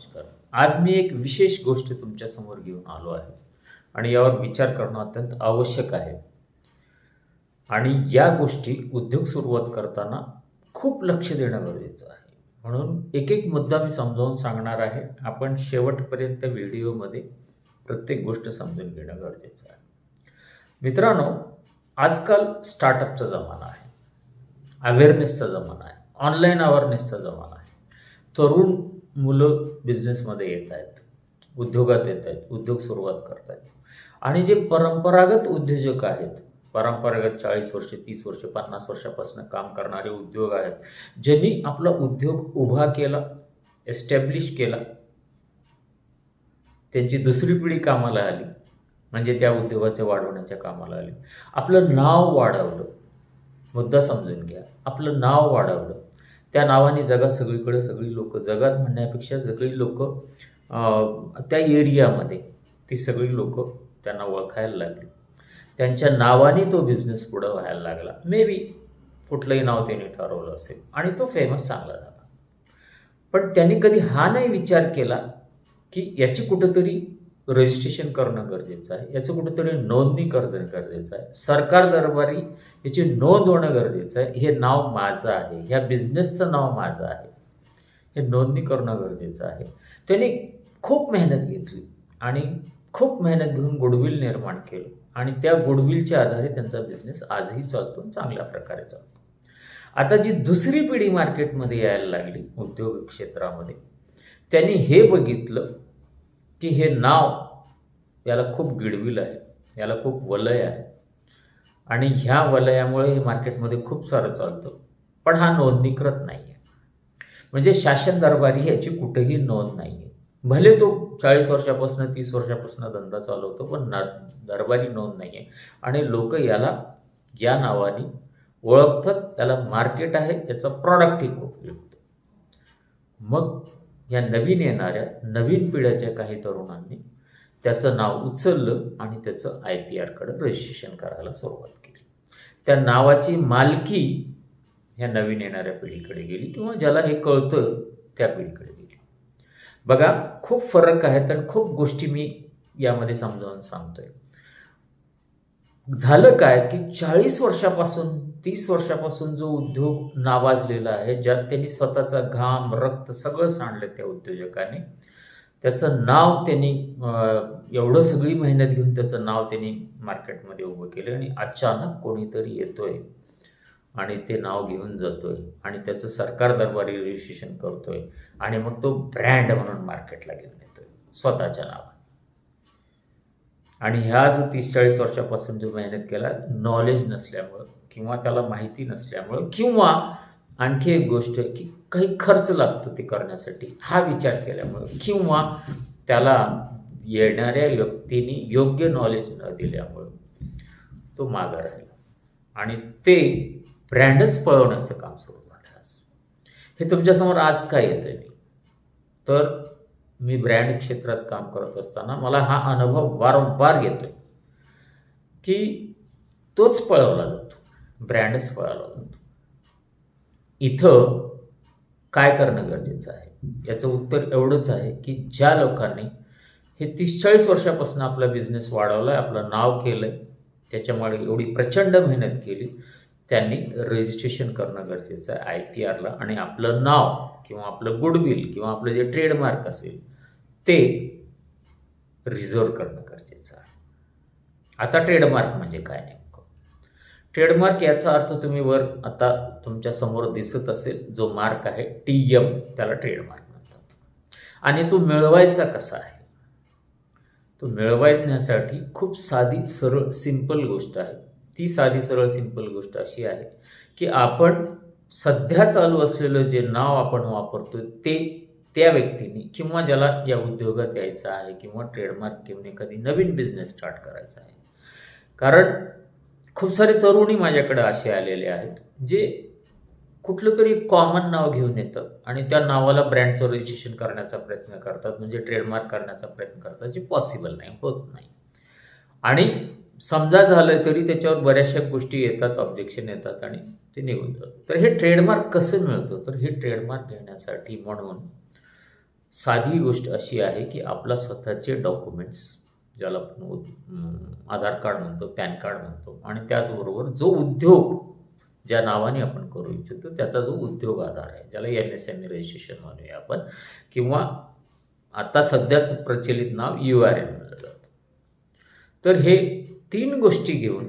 नमस्कार. आज मी एक विशेष गोष्ट तुमच्यासमोर घेऊन आलो आहे. आणि यावर विचार करणं अत्यंत आवश्यक आहे. आणि या गोष्टी उद्योग सुरुवात करताना खूप लक्ष देणं गरजेचं आहे. म्हणून एक एक मुद्दा मी समजावून सांगणार आहे. आपण शेवटपर्यंत व्हिडिओमध्ये प्रत्येक गोष्ट समजून घेणं गरजेचं आहे. मित्रांनो आजकाल स्टार्टअपचा जमाना आहे. अवेअरनेसचा जमाना आहे. ऑनलाईन अवेअरनेसचा जमाना आहे. तरुण मुलं बिझनेसमध्ये येत आहेत उद्योगात येत आहेत उद्योग सुरुवात करत आहेत. आणि जे परंपरागत उद्योजक आहेत परंपरागत चाळीस वर्ष तीस वर्ष पन्नास वर्षापासून काम करणारे उद्योग आहेत ज्यांनी आपला उद्योग उभा केला एस्टॅब्लिश केला त्यांची दुसरी पिढी कामाला आली म्हणजे त्या उद्योगाच्या वाढवण्याच्या कामाला आली. आपलं नाव वाढवलं. मुद्दा समजून घ्या. आपलं नाव वाढवलं. त्या नावाने जगात सगळीकडे सगळी लोक जगात म्हणण्यापेक्षा सगळी लोक त्या एरियामध्ये ती सगळी लोक त्यांना ओळखायला लागली. त्यांच्या नावाने तो बिझनेस पुढं व्हायला लागला. मे बी कुठलंही नाव त्याने ठरवलं असेल आणि तो फेमस चांगला झाला. पण त्यांनी कधी हा नाही विचार केला की याची कुठंतरी रजिस्ट्रेशन करणं गरजेचं आहे. याचं कुठंतरी नोंदणी करणं गरजेचं आहे. सरकार दरबारी याची नोंद होणं गरजेचं आहे. हे नाव माझं आहे. ह्या बिझनेसचं नाव माझं आहे. हे नोंदणी करणं गरजेचं आहे. त्यांनी खूप मेहनत घेतली आणि खूप मेहनत घेऊन गुडविल निर्माण केलं. आणि त्या गुडविलच्या आधारे त्यांचा बिझनेस आजही चालतो चांगल्या प्रकारे चालतो. आता जी दुसरी पिढी मार्केटमध्ये यायला लागली उद्योग क्षेत्रामध्ये त्यांनी हे बघितलं की हे नाव याला खूप गिडविल आहे याला खूप वलय आहे. आणि ह्या वलयामुळे हे मार्केटमध्ये खूप सारं चालतं. पण हा नोंदणीकृत नाही आहे म्हणजे शासन दरबारी याची कुठेही नोंद नाही आहे भले तो चाळीस वर्षापासून तीस वर्षापासून धंदा चालवतो पण न दरबारी नोंद नाही आहे आणि लोक याला या नावाने ओळखतात त्याला मार्केट आहे याचा प्रॉडक्टही खूप विकतो मग या नवीन येणाऱ्या नवीन पिढ्याच्या काही तरुणांनी त्याचं नाव उचललं आणि त्याचं आय पी आरकडं रजिस्ट्रेशन करायला सुरुवात केली. त्या नावाची मालकी ह्या नवीन येणाऱ्या पिढीकडे गेली किंवा ज्याला हे कळतं त्या पिढीकडे गेली. बघा खूप फरक आहेत आणि खूप गोष्टी मी यामध्ये समजावून सांगतोय. झालं काय की चाळीस वर्षापासून तीस वर्षापासून जो उद्योग नावाजलेला आहे ज्यात त्यांनी स्वतःचा घाम रक्त सगळं सांडलं त्या उद्योजकाने. त्याचं नाव त्यांनी एवढं सगळी मेहनत घेऊन त्याचं नाव त्यांनी मार्केटमध्ये उभं केलं आणि अचानक कोणीतरी येतोय आणि ते नाव घेऊन जातोय आणि त्याचं सरकार दरबारी रजिस्ट्रेशन करतोय आणि मग तो ब्रँड म्हणून मार्केटला घेऊन येतोय. स्वतःच्या नावाने आणि ह्या जो तीस चाळीस वर्षापासून जो मेहनत केला नॉलेज नसल्यामुळं किंवा त्याला माहिती नसल्यामुळं किंवा आणखी एक गोष्ट की काही खर्च लागतो ते करण्यासाठी हा विचार केल्यामुळं किंवा त्याला येणाऱ्या व्यक्तीने योग्य नॉलेज न दिल्यामुळं तो मागा राहिला. आणि ते ब्रँडच पळवण्याचं काम सुरू झालं आज. हे तुमच्यासमोर आज काय येतं मी तर मी ब्रँड क्षेत्रात काम करत असताना मला हा अनुभव वारंवार येतोय. की तोच पळवला जातो. ब्रँडच पळवला जातो. इथं काय करणं गरजेचं आहे? याचं उत्तर एवढंच आहे की ज्या लोकांनी हे तीस चाळीस वर्षापासून आपला बिझनेस वाढवला आहे आपलं नाव केलं आहे त्याच्यामुळे एवढी प्रचंड मेहनत केली त्यांनी रजिस्ट्रेशन करणं गरजेचं आहे आय पी आरला आणि आपलं नाव किंवा आपलं गुडविल किंवा आपलं जे ट्रेडमार्क असेल ते रिझर्व करणं गरजेचं आहे. आता ट्रेडमार्क म्हणजे काय नेमकं? ट्रेडमार्क याचा अर्थ तुम्ही वर आता तुमच्यासमोर दिसत असेल जो मार्क आहे टी एम त्याला ट्रेडमार्क म्हणतात. आणि तो मिळवायचा कसा आहे? तो मिळवायण्यासाठी खूप साधी सरळ सिंपल गोष्ट आहे. ती साधी सरळ सिंपल गोष्ट अशी आहे की आपण सध्या चालू असलेलं जे नाव आपण वापरतो ते त्या व्यक्तीने किंवा ज्याला या उद्योगात यायचं आहे किंवा ट्रेडमार्क घेऊन एखादी नवीन बिझनेस स्टार्ट करायचा आहे. कारण खूप सारे तरुणी माझ्याकडे असे आलेले आहेत जे कुठलं तरी कॉमन नाव घेऊन येतात आणि त्या नावाला ब्रँडचं रजिस्ट्रेशन करण्याचा प्रयत्न करतात म्हणजे ट्रेडमार्क करण्याचा प्रयत्न करतात जे पॉसिबल नाही होत नाही. आणि समजा झालं तरी त्याच्यावर बऱ्याचशा गोष्टी येतात ऑब्जेक्शन येतात आणि ते निघून जातं तर हे ट्रेडमार्क कसं मिळतं? तर हे ट्रेडमार्क घेण्यासाठी म्हणून साधी गोष्ट अशी आहे की आपला स्वतःचे डॉक्युमेंट्स ज्याला आपण उद- आधार कार्ड म्हणतो पॅन कार्ड म्हणतो आणि त्याचबरोबर जो उद्योग ज्या नावाने आपण करू इच्छितो त्याचा जो उद्योग आधार आहे ज्याला M S M E registration म्हणूया आपण किंवा आता सध्याच प्रचलित नाव यू आर एन म्हणलं जातं. तर हे तीन गोष्टी घेऊन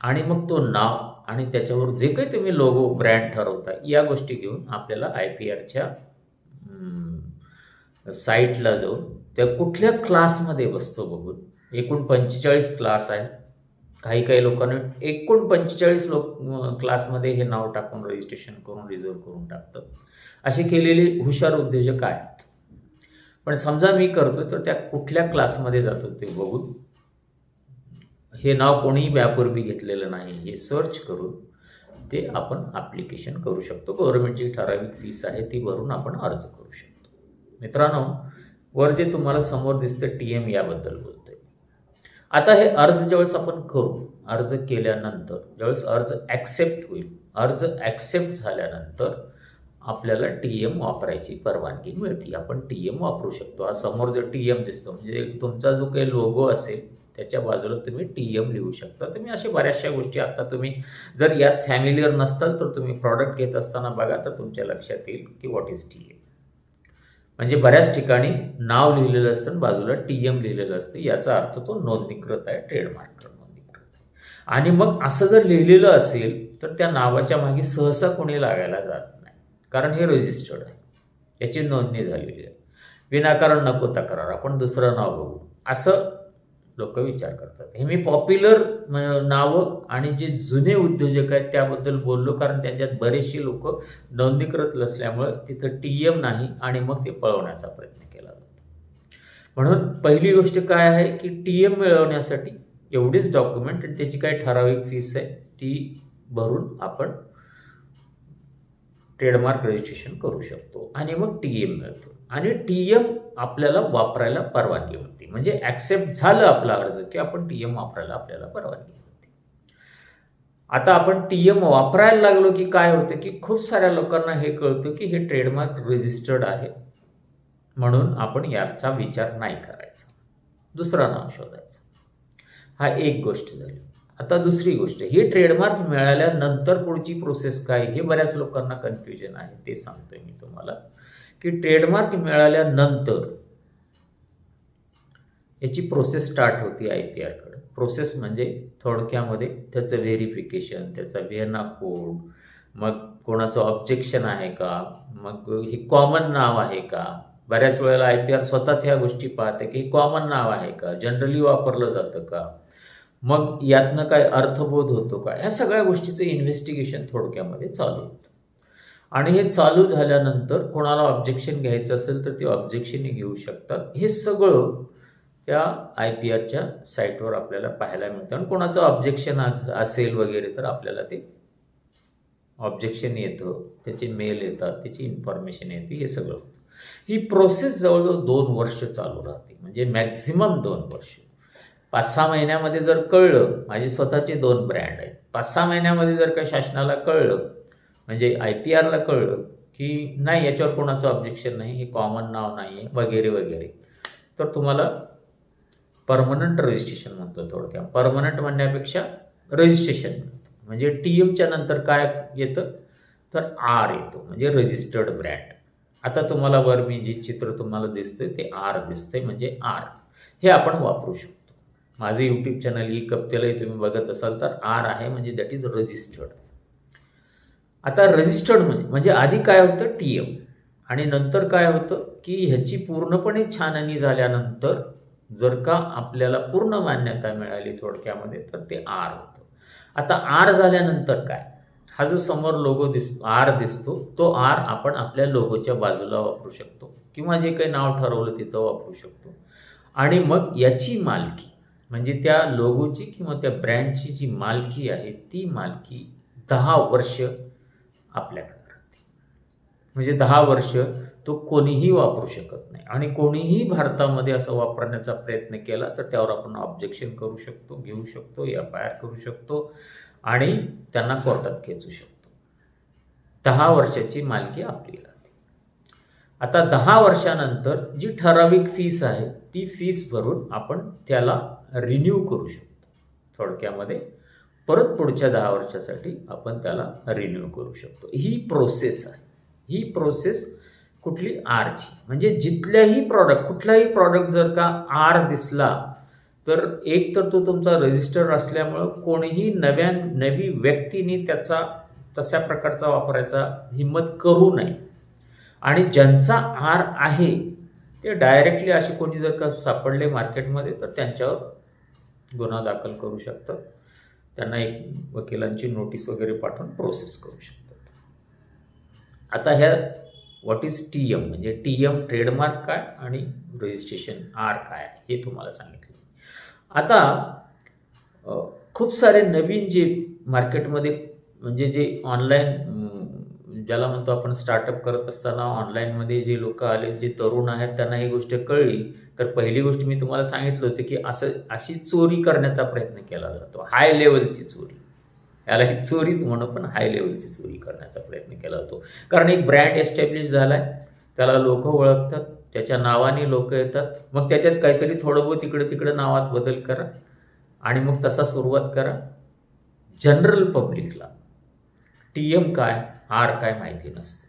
आणि मग तो नाव आणि त्याच्यावर जे काही तुम्ही लोगो ब्रँड ठरवता या गोष्टी घेऊन आपल्याला आय पी आरच्या साईटला जाऊन त्या कुठल्या क्लासमध्ये बसतो बघून. एकूण पंचेचाळीस क्लास आहे. काही काही लोकांना एकूण पंचेचाळीस लोक क्लासमध्ये हे नाव टाकून रजिस्ट्रेशन करून रिझर्व करून टाकतं असे केलेले हुशार उद्योजक आहेत. पण समजा मी करतो तर त्या कुठल्या क्लासमध्ये जातो ते बघून हे नाव कोणीही यापूर्वी घेतलेलं नाही. हे सर्च करून ते आपण ॲप्लिकेशन करू शकतो. गव्हर्नमेंटची ठराविक फीस आहे ती भरून आपण अर्ज करू शकतो. मित्रांनो वर जे तुम्हाला समोर दिसतं टी एम याबद्दल बोलतोय. आता हे अर्ज ज्यावेळेस आपण करू अर्ज केल्यानंतर ज्यावेळेस अर्ज ॲक्सेप्ट होईल अर्ज ॲक्सेप्ट झाल्यानंतर आपल्याला टी एम वापरायची परवानगी मिळते. आपण टी एम वापरू शकतो. हा समोर जो टी एम दिसतो म्हणजे तुमचा जो काही लोगो असेल त्याच्या बाजूला तुम्ही टी एम लिहू शकता. तुम्ही अशा बऱ्याचशा गोष्टी आता तुम्ही जर यात फॅमिलियर नसताल तर तुम्ही प्रॉडक्ट घेत असताना बघा तर तुमच्या लक्षात येईल की व्हॉट इज टी एम म्हणजे बऱ्याच ठिकाणी नाव लिहिलेलं असतं आणि बाजूला टी एम लिहिलेलं असतं. याचा अर्थ तो नोंदणीकृत आहे ट्रेडमार्क नोंदणीकृत आहे. आणि मग असं जर लिहिलेलं असेल तर त्या नावाच्या मागे सहसा कोणी लागायला जात नाही. कारण हे रजिस्टर्ड आहे. याची नोंदणी झालेली आहे. विनाकारण नको तक्रार. आपण दुसरं नाव बघू. असं लोक विचार करतात. हे मी पॉप्युलर नावं आणि जे जुने उद्योजक आहेत त्याबद्दल बोललो कारण त्यांच्यात बरेचसे लोक नोंदणीकृत नसल्यामुळं तिथं टी एम नाही आणि मग ते पळवण्याचा प्रयत्न केला जातो. म्हणून पहिली गोष्ट काय आहे की टी एम मिळवण्यासाठी एवढीच डॉक्युमेंट आणि त्याची काही ठराविक फीस आहे ती भरून आपण ट्रेडमार्क रजिस्ट्रेशन करू शकतो आणि मग टी एम मिळतो. आणि टी एम आपल्याला वापरायला परवानगी होती. म्हणजे ॲक्सेप्ट झालं आपला अर्ज की आपण टी एम वापरायला आपल्याला परवानगी होती. आता आपण टी एम वापरायला लागलो की काय होतं की खूप साऱ्या लोकांना हे कळतं की हे ट्रेडमार्क रजिस्टर्ड आहे. म्हणून आपण याचा विचार नाही करायचा. दुसरा नाव शोधायचं. हा एक गोष्ट झाली. आता दुसरी गोष्ट ही ट्रेडमार्क मिळाल्यानंतर पुढची प्रोसेस काय? हे बऱ्याच लोकांना कन्फ्युजन आहे ते सांगतोय मी तुम्हाला. की ट्रेडमार्क मिळाल्यानंतर याची प्रोसेस स्टार्ट होती आय पी आरकडे प्रोसेस म्हणजे थोडक्यामध्ये त्याचं व्हेरिफिकेशन त्याचा व्हिएना कोड मग कोणाचं ऑब्जेक्शन आहे का? मग हे कॉमन नाव आहे का? बऱ्याच वेळेला आय पी आर स्वतःच ह्या गोष्टी पाहते की कॉमन नाव आहे का? जनरली वापरलं जातं का? मग यातनं काय अर्थबोध होतो का ह्या सगळ्या गोष्टीचं इन्व्हेस्टिगेशन थोडक्यामध्ये चालू होतं. आणि हे चालू झाल्यानंतर कोणाला ऑब्जेक्शन घ्यायचं असेल तर ते ऑब्जेक्शन घेऊ शकतात. हे सगळं त्या आय पी आरच्या साईटवर आपल्याला पाहायला मिळतं. आणि कोणाचं ऑब्जेक्शन असेल वगैरे तर आपल्याला ते ऑब्जेक्शन येतं त्याचे मेल येतात त्याची इन्फॉर्मेशन येते हे सगळं होतं. ही प्रोसेस जवळजवळ दोन वर्ष चालू राहते. म्हणजे मॅक्झिमम दोन वर्ष. पाच सहा महिन्यामध्ये जर कळलं माझे स्वतःचे दोन ब्रँड आहेत. पाच सहा महिन्यामध्ये जर का शासनाला कळलं म्हणजे आय पी आरला कळलं की नाही याच्यावर कोणाचं ऑब्जेक्शन नाही हे कॉमन नाव नाही आहे वगैरे वगैरे तर तुम्हाला परमनंट रजिस्ट्रेशन म्हणतो थोडक्यात. परमनंट म्हणण्यापेक्षा रजिस्ट्रेशन म्हणतो. म्हणजे टी एमच्या नंतर काय येतं? तर आर येतो म्हणजे रजिस्टर्ड ब्रँड आता तुम्हाला वर मी जे चित्र तुम्हाला दिसतंय ते आर दिसतंय म्हणजे आर हे आपण वापरू शकतो. माझं यूट्यूब चॅनल ई कप्तेलाही तुम्ही बघत असाल तर आर आहे म्हणजे दॅट इज रजिस्टर्ड आता रजिस्टर्ड म्हणजे म्हणजे आधी काय होतं? टी एम आणि नंतर काय होतं? की ह्याची पूर्णपणे छाननी झाल्यानंतर जर का आपल्याला पूर्ण मान्यता मिळाली थोडक्यामध्ये तर ते आर होतं. आता आर झाल्यानंतर काय? हा जो समोर लोगो दिसतो आर दिसतो तो आर आपण आपल्या लोगोच्या बाजूला वापरू शकतो. किंवा जे काही नाव ठरवलं तिथं वापरू शकतो. आणि मग याची मालकी. म्हणजे त्या लोगोची किंवा त्या ब्रँडची जी मालकी आहे ती मालकी दहा वर्ष आपल्याकडे राहते. म्हणजे दहा वर्ष तो कोणीही वापरू शकत नाही. आणि कोणीही भारतामध्ये असं वापरण्याचा प्रयत्न केला तर त्यावर आपण ऑब्जेक्शन करू शकतो घेऊ शकतो एफ आय आर करू शकतो आणि त्यांना कोर्टात खेचू शकतो. दहा वर्षाची मालकी आपली राहते. आता दहा वर्षानंतर जी ठराविक फीस आहे ती फीस भरून आपण त्याला रिन्यू करू शकतो. थोडक्यामध्ये परत पुढच्या दहा वर्षासाठी आपण त्याला रिन्यू करू शकतो. ही प्रोसेस आहे. ही प्रोसेस कुठली? आरची म्हणजे जिथल्याही प्रॉडक्ट कुठलाही प्रॉडक्ट जर का आर दिसला तर एक तर तो तुमचा रजिस्टर असल्यामुळं कोणीही नव्या नवी व्यक्तीने त्याचा तशा प्रकारचा वापरायचा हिंमत करू नये. आणि ज्यांचा आर आहे ते डायरेक्टली असे कोणी जर का सापडले मार्केटमध्ये तर त्यांच्यावर गुन्हा दाखल करू शकतात. त्यांना एक वकिलांची नोटीस वगैरे पाठवून प्रोसेस करू शकतात. आता ह्या व्हॉट इज टी एम म्हणजे टी एम ट्रेडमार्क काय आणि रजिस्ट्रेशन आर काय? हे तुम्हाला सांगितलं. आता खूप सारे नवीन जे मार्केटमध्ये म्हणजे जे ऑनलाईन ज्याला म्हणतो आपण स्टार्टअप करत असताना ऑनलाईनमध्ये जे लोक आले जे तरुण आहेत त्यांना ही गोष्ट कळली. तर पहिली गोष्ट मी तुम्हाला सांगितलं होतं की असं अशी चोरी करण्याचा प्रयत्न केला जातो. हाय लेवलची चोरी. याला ही चोरीच म्हणू पण हाय लेवलची चोरी करण्याचा प्रयत्न केला जातो. कारण एक ब्रँड एस्टॅब्लिश झाला आहे त्याला लोक ओळखतात त्याच्या नावाने लोक येतात. मग त्याच्यात काहीतरी थोडं बहुत इकडे तिकडे नावात बदल करा आणि मग तसा सुरुवात करा. जनरल पब्लिकला टी एम काय? आर काय माहिती नसतं.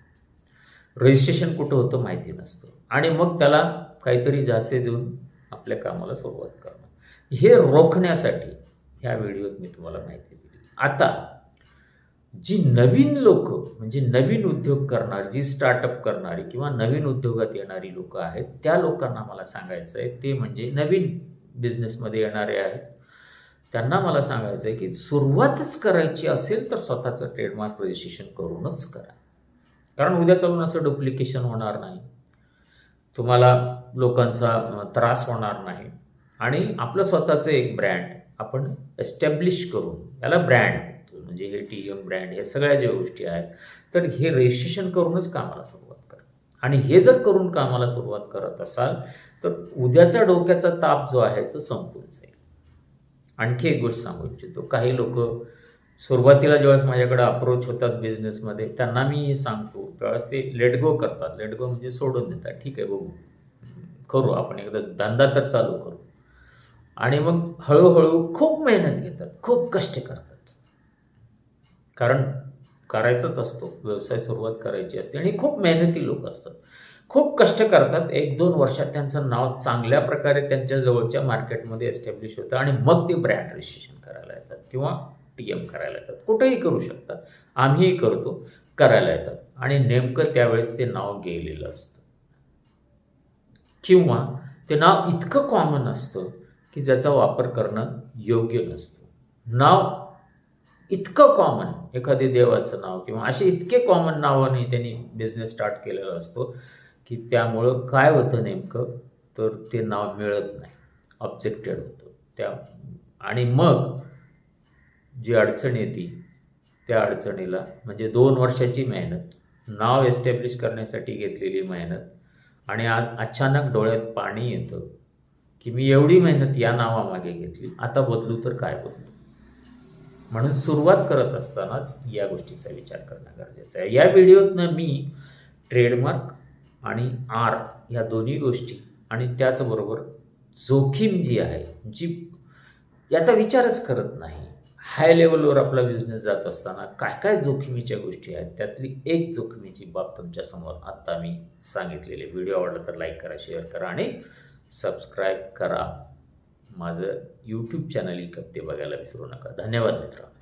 रजिस्ट्रेशन कुठं होतं माहिती नसतं. आणि मग त्याला काहीतरी जासे देऊन आपल्या कामाला सुरुवात करणं. हे रोखण्यासाठी ह्या व्हिडिओत मी तुम्हाला माहिती दिली. आता जी नवीन लोक म्हणजे नवीन उद्योग करणारी जी स्टार्टअप करणारी किंवा नवीन उद्योगात येणारी लोक आहेत त्या लोकांना मला सांगायचं आहे ते म्हणजे नवीन बिझनेसमध्ये येणारे आहेत. त्यांना मला सांगायचं आहे की सुरुवातच करायची असेल तर स्वतःचं ट्रेडमार्क रजिस्ट्रेशन करूनच करा. कारण उद्या चालून असं डुप्लिकेशन होणार नाही. तुम्हाला लोकांचा त्रास होणार नाही. आणि आपलं स्वतःचं एक ब्रँड आपण एस्टॅब्लिश करून याला ब्रँड म्हणजे हे टी एम ब्रँड हे सगळ्या ज्या गोष्टी आहेत तर हे रजिस्ट्रेशन करूनच कामाला सुरुवात करा. आणि हे जर करून कामाला सुरुवात करत असाल तर उद्याचा डोक्याचा ताप जो आहे तो संपून जाईल. आणखी एक गोष्ट सांगू इच्छितो. काही लोक सुरुवातीला ज्यावेळेस माझ्याकडे अप्रोच होतात बिझनेसमध्ये त्यांना मी सांगतो त्यावेळेस ते लेट गो करतात. लेट गो म्हणजे सोडून देतात. ठीक आहे बघू. करू आपण एकदा. धंदा तर चालू करू. आणि मग हळूहळू खूप मेहनत घेतात. खूप कष्ट करतात. कारण करायचाच असतो. व्यवसाय सुरुवात करायची असते आणि खूप मेहनती लोक असतात. खूप कष्ट करतात. एक दोन वर्षात त्यांचं नाव चांगल्या प्रकारे त्यांच्या जवळच्या मार्केटमध्ये एस्टॅब्लिश होतं आणि मग ते ब्रँड रजिस्ट्रेशन करायला येतात किंवा टी एम करायला येतात. कुठेही करू शकतात. आम्हीही करतो करायला येतात. आणि नेमकं त्यावेळेस ते नाव गेलेलं असतं. किंवा ते नाव इतकं कॉमन असतं की ज्याचा वापर करणं योग्य नसतं. नाव इतकं कॉमन एखादे देवाचं नाव किंवा असे इतके कॉमन नावाने त्यांनी बिझनेस स्टार्ट केलेला असतो. की त्यामुळं काय होतं नेमकं? तर ते नाव मिळत नाही. ऑब्जेक्टेड होतं. त्या आणि मग जी अडचण येते त्या अडचणीला म्हणजे दोन वर्षाची मेहनत नाव एस्टॅब्लिश करण्यासाठी घेतलेली मेहनत आणि आज अचानक डोळ्यात पाणी येतं की मी एवढी मेहनत या नावामागे घेतली. आता बदलू तर काय बदलू? म्हणून सुरुवात करत असतानाच या गोष्टीचा विचार करणं गरजेचं आहे. या व्हिडिओतनं मी ट्रेडमार्क आणि आर ह्या दोन्ही गोष्टी आणि त्याचबरोबर जोखीम जी आहे जी याचा विचारच करत नाही. हाय लेवलवर आपला बिझनेस जात असताना काय काय जोखमीच्या गोष्टी आहेत त्यातली एक जोखमीची बाब तुमच्यासमोर आत्ता मी सांगितलेली. व्हिडिओ आवडला तर लाईक करा शेअर करा आणि सबस्क्राईब करा. माझं यूट्यूब चॅनल इकप ते बघायला विसरू नका. धन्यवाद मित्रांनो.